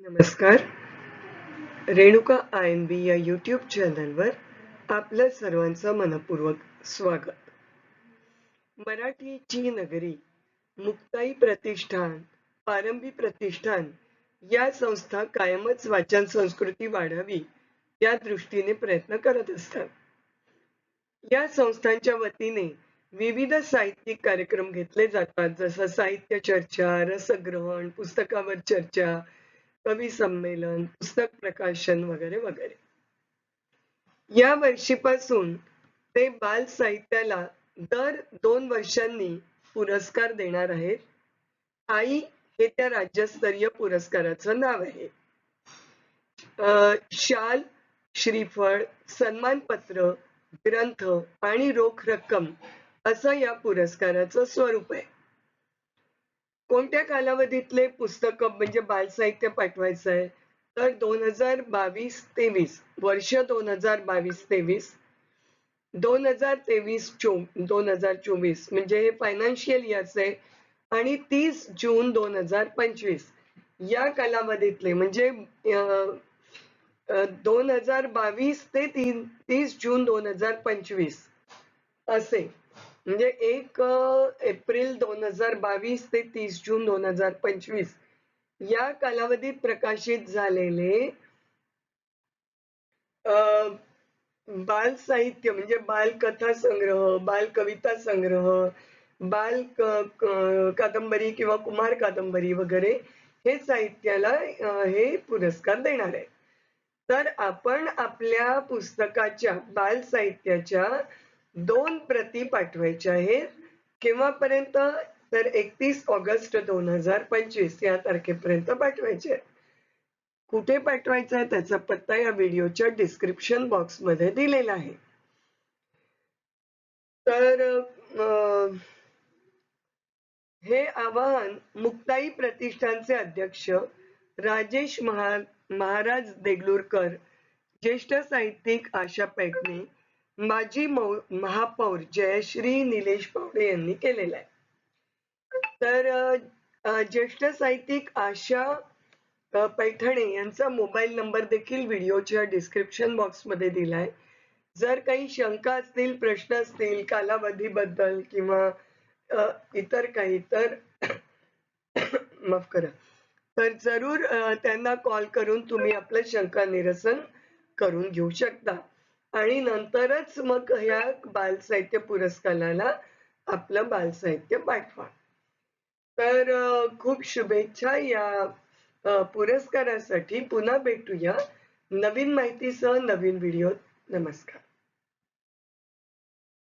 नमस्कार. Renuka I N बी या YouTube चॅनलवर आपलं सर्वांचं मनपूर्वक स्वागत. मराठीची नगरी मुक्ताई प्रतिष्ठान पारंबी प्रतिष्ठान या संस्था कायमच वाचन संस्कृती वाढावी या दृष्टीने प्रयत्न करत असतात. या संस्थांच्या वतीने विविध साहित्यिक कार्यक्रम घेतले जातात जसं साहित्य चर्चा रसग्रहण पुस्तकावर चर्चा कवी संमेलन पुस्तक प्रकाशन वगैरे वगैरे. या वर्षीपासून ते बाल साहित्याला दर दोन वर्षांनी पुरस्कार देणार आहेत. आई हे त्या राज्यस्तरीय पुरस्काराचं नाव आहे. अं, शाल श्रीफळ सन्मानपत्र ग्रंथ आणि रोख रक्कम असं या पुरस्काराचं स्वरूप आहे. कोणत्या कालावधीतले पुस्तक म्हणजे बाल साहित्य पाठवायचं आहे तर दोन हजार बावीस तेवीस. वर्ष दोन हजार बावीस तेवीस. दोन हजार तेवीस चो दोन हजार चोवीस. म्हणजे हे फायनान्शियल इयर्स आहे. आणि तीस जून दोन हजार पंचवीस. या कालावधीतले म्हणजे दोन हजार बावीस ते तीन तीस जून दोन हजार पंचवीस. असे. म्हणजे एक एप्रिल दोन हजार बावीस ते तीस जून दोन हजार पंचवीस या कालावधीत प्रकाशित झालेले बाल साहित्य म्हणजे बाल कथा संग्रह बाल कविता संग्रह बाल कादंबरी किंवा कुमार कादंबरी वगैरे हे साहित्याला हे पुरस्कार देणार आहे तर आपण आपल्या पुस्तकाच्या बाल साहित्याच्या दोन प्रती पाठवायच्या आहेत. केव्हापर्यंत? तर एकतीस ऑगस्ट दोन हजार पंचवीस या तारखेपर्यंत पाठवायचे आहेत. कुठे पाठवायचं आहे? त्याचा पत्ता या व्हिडिओच्या डिस्क्रिप्शन बॉक्समध्ये दिलेला आहे. तर अं, हे आवाहन मुक्ताई प्रतिष्ठानचे अध्यक्ष राजेश महा महाराज देगलूरकर ज्येष्ठ साहित्यिक आशा पेटणे माजी मौ- महापौर जयश्री निलेश पावडे यांनी केलेला आहे. तर ज्येष्ठ साहित्यिक आशा पैठणे यांचा मोबाईल नंबर देखील व्हिडिओच्या डिस्क्रिप्शन बॉक्समध्ये दिलाय जर काही शंका असतील प्रश्न असतील कालावधीबद्दल किंवा इतर काही तर माफ करा. तर जरूर त्यांना कॉल करून तुम्ही आपलं शंका निरसन करून घेऊ शकता. आणि नंतरच मग ह्या बाल साहित्य पुरस्काराला आपलं बाल साहित्य पाठवा. तर खूप शुभेच्छा या पुरस्कारासाठी. पुन्हा भेटूया. नवीन माहितीसह नवीन व्हिडिओ नमस्कार.